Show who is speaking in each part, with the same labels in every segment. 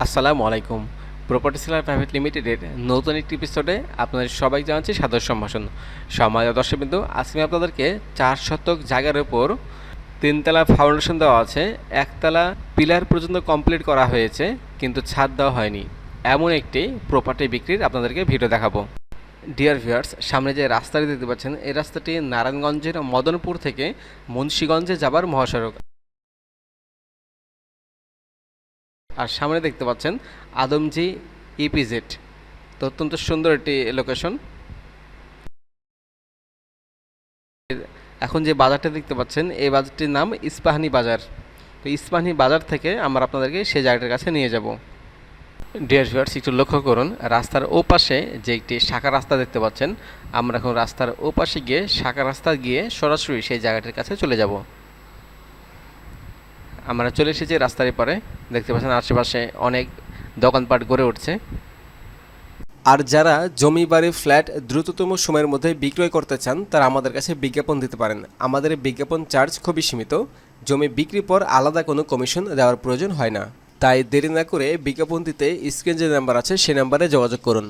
Speaker 1: আসসালামু আলাইকুম। Property seller private লিমিটেডের নতুন একটি এপিসোডে আপনাদের সবাই জানাচ্ছি সাদর সম্ভাষণ। সময় দর্শকবিন্দু, আজকে আমি আপনাদেরকে চার শতক জায়গার উপর তিনতলা ফাউন্ডেশন দেওয়া আছে। একতলা পিলার পর্যন্ত কমপ্লিট করা হয়েছে, কিন্তু ছাদ দেওয়া হয়নি। এমন একটি প্রপার্টি বিক্রির আপনাদেরকে ভিডিও দেখাবো। ডিয়ার ভিউয়ার্স সামনে যে রাস্তাটি দেখতে পাচ্ছেন, এই রাস্তাটি নারায়ণগঞ্জের মদনপুর থেকে মুন্সীগঞ্জে যাবার মহাসড়ক। আর সামনে দেখতে পাচ্ছেন আদমজি ইপিজেড তো অত্যন্ত সুন্দর একটি লোকেশন এখন যে বাজারটা দেখতে পাচ্ছেন, এই বাজারটির নাম ইস্পাহানি বাজার। তো ইস্পাহানি বাজার থেকে আমরা আপনাদেরকে সেই জায়গাটার কাছে নিয়ে যাব। ডিয়ার ভিউয়ার্স একটু লক্ষ্য করুন, রাস্তার ওপাশে যে একটি শাখা রাস্তা দেখতে পাচ্ছেন, আমরা এখন রাস্তার ওপাশে গিয়ে শাখা রাস্তা গিয়ে সরাসরি সেই জায়গাটির কাছে চলে যাব। আমরা চলে এসেছি রাস্তার এপারে। দেখতে পাচ্ছেন আশেপাশে অনেক দোকানপাট গড়ে উঠছে। আর যারা জমি বাড়ি ফ্ল্যাট দ্রুততম সময়ের মধ্যে বিক্রয় করতে চান তারা আমাদের কাছে বিজ্ঞাপন দিতে পারেন। আমাদের বিজ্ঞাপন চার্জ খুবই সীমিত। জমি বিক্রির পর আলাদা কোনো কমিশন দেওয়ার প্রয়োজন হয় না। তাই দেরি না করে বিজ্ঞাপন দিতে স্ক্রিন যে নাম্বার আছে সেই নাম্বারে যোগাযোগ করুন।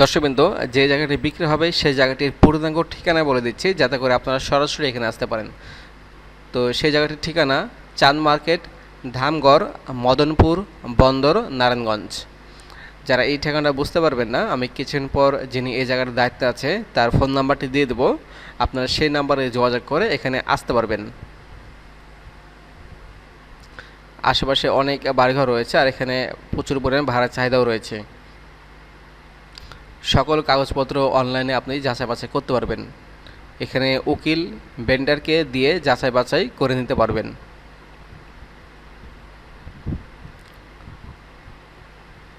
Speaker 1: দর্শকবৃন্দ যে জায়গাটি বিক্রি হবে সেই জায়গাটির পূর্ণাঙ্গ ঠিকানা বলে দিচ্ছি যাতে করে আপনারা সরাসরি এখানে আসতে পারেন। তো সেই জায়গাটির ঠিকানা চাঁদ মার্কেট, ধামগড়, মদনপুর, বন্দর, নারায়ণগঞ্জ। যারা এই ঠিকানাটা বুঝতে পারবেন না, আমি কিছুদিন পর যিনি এই জায়গার দায়িত্বে আছে, তার ফোন নাম্বারটি দিয়ে দেবো। আপনারা সেই নাম্বারে যোগাযোগ করে এখানে আসতে পারবেন। আশেপাশে অনেক বাড়িঘর রয়েছে আর এখানে প্রচুর পরিমাণে ভাড়ার চাহিদাও রয়েছে। সকল কাগজপত্র অনলাইনে আপনি যাচাই বাছাই করতে পারবেন। এখানে উকিল বেন্ডারকে দিয়ে যাচাই বাছাই করে নিতে পারবেন।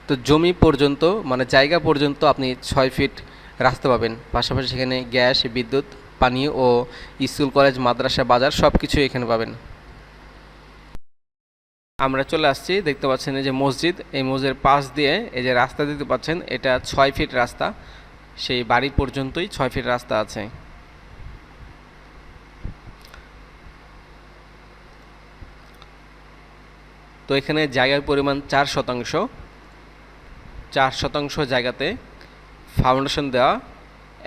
Speaker 1: তো জমি পর্যন্ত মানে জায়গা পর্যন্ত আপনি ছয় ফিট রাস্তা পাবেন। পাশাপাশি সেখানে গ্যাস, বিদ্যুৎ, পানি ও স্কুল, কলেজ, মাদ্রাসা, বাজার সব কিছুই এখানে পাবেন। আমরা চলে আসছি, দেখতে পাচ্ছেন এই যে মসজিদ। এই মসজিদের পাশ দিয়ে এই যে রাস্তা দেখতে পাচ্ছেন, এটা ছয় ফিট রাস্তা। সেই বাড়ি পর্যন্তই ছয় ফিট রাস্তা আছে। তো এখানে জায়গার পরিমাণ চার শতাংশ। চার শতাংশ জায়গাতে ফাউন্ডেশন দেওয়া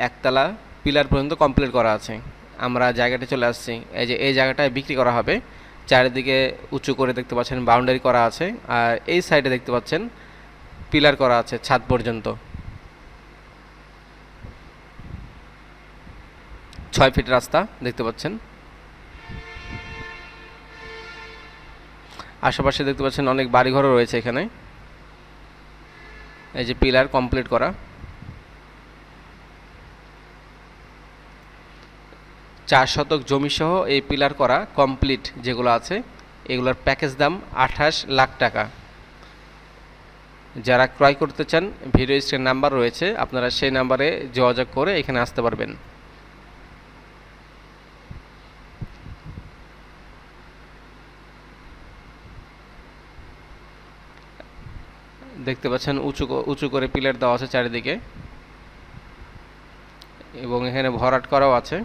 Speaker 1: একতলা পিলার পর্যন্ত কমপ্লিট করা আছে। আমরা জায়গাটা চলে আসছি। এই যে এই জায়গাটায় বিক্রি করা হবে। চারিদিকে উঁচু করে দেখতে পাচ্ছেন বাউন্ডারি করা আছে। আর এই সাইডে দেখতে পাচ্ছেন পিলার করা আছে ছাদ পর্যন্ত। ছয় ফিট রাস্তা দেখতে পাচ্ছেন। আশেপাশে দেখতে পাচ্ছেন অনেক বাড়িঘরও রয়েছে এখানে। এই যে পিলার কমপ্লিট করা। চার শতক জমি সহ এই পিলার করা কমপ্লিট যেগুলো আছে, এগুলোর প্যাকেজ দাম আঠাশ লাখ টাকা। যারা ক্রয় করতে চান, ভিডিও স্ক্রিন নাম্বার রয়েছে, আপনারা সেই নাম্বারে যোগাযোগ করে এখানে আসতে পারবেন। দেখতে পাচ্ছেন, উঁচু উঁচু করে পিলার দেওয়া আছে চারিদিকে। এবং এখানে ভরাট করাও আছে।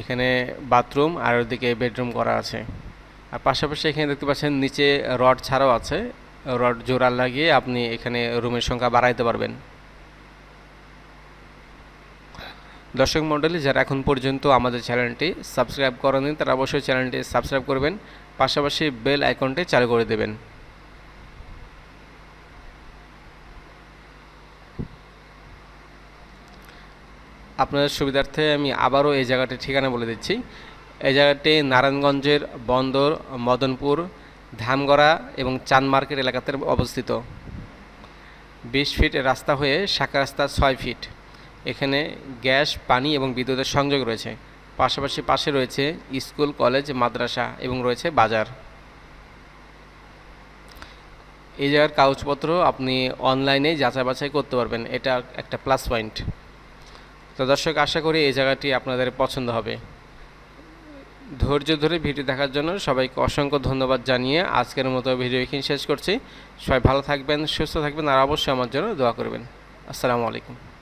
Speaker 1: এখানে বাথরুম আর ওদিকে বেডরুম করা আছে। আর পাশাপাশি এখানে দেখতে পাচ্ছেন, নিচে রড ছাড়াও আছে। রড জোড়া লাগিয়ে আপনি এখানে রুমের সংখ্যা বাড়াইতে পারবেন। দর্শক মণ্ডলী, যারা এখন পর্যন্ত আমাদের চ্যানেলটি সাবস্ক্রাইব করেনি তারা অবশ্যই চ্যানেলটি সাবস্ক্রাইব করবেন, পাশাপাশি বেল আইকনটি চালু করে দেবেন। আপনাদের সুবিধার্থে আমি আবারও এই জায়গাটির ঠিকানা বলে দিচ্ছি। এই জায়গাটি নারায়ণগঞ্জের বন্দর, মদনপুর, ধামগড়া এবং চাঁদ মার্কেট এলাকাতে অবস্থিত। বিশ ফিট রাস্তা হয়ে শাখা রাস্তা ছয় ফিট। এখানে গ্যাস, পানি এবং বিদ্যুতের সংযোগ রয়েছে। পাশাপাশি পাশে রয়েছে স্কুল, কলেজ, মাদ্রাসা এবং রয়েছে বাজার। এই জায়গার কাগজপত্র আপনি অনলাইনে যাচাই বাছাই করতে পারবেন। এটা একটা প্লাস পয়েন্ট তো দর্শক, আশা করি এই জায়গাটি আপনাদের পছন্দ হবে। ধৈর্য ধরে ভিডিও দেখার জন্য সবাইকে অসংখ্য ধন্যবাদ জানিয়ে আজকের মতো ভিডিও এখানে শেষ করছি। সবাই ভালো থাকবেন, সুস্থ থাকবেন, আর অবশ্যই আমার জন্য দোয়া করবেন। আসসালামু আলাইকুম।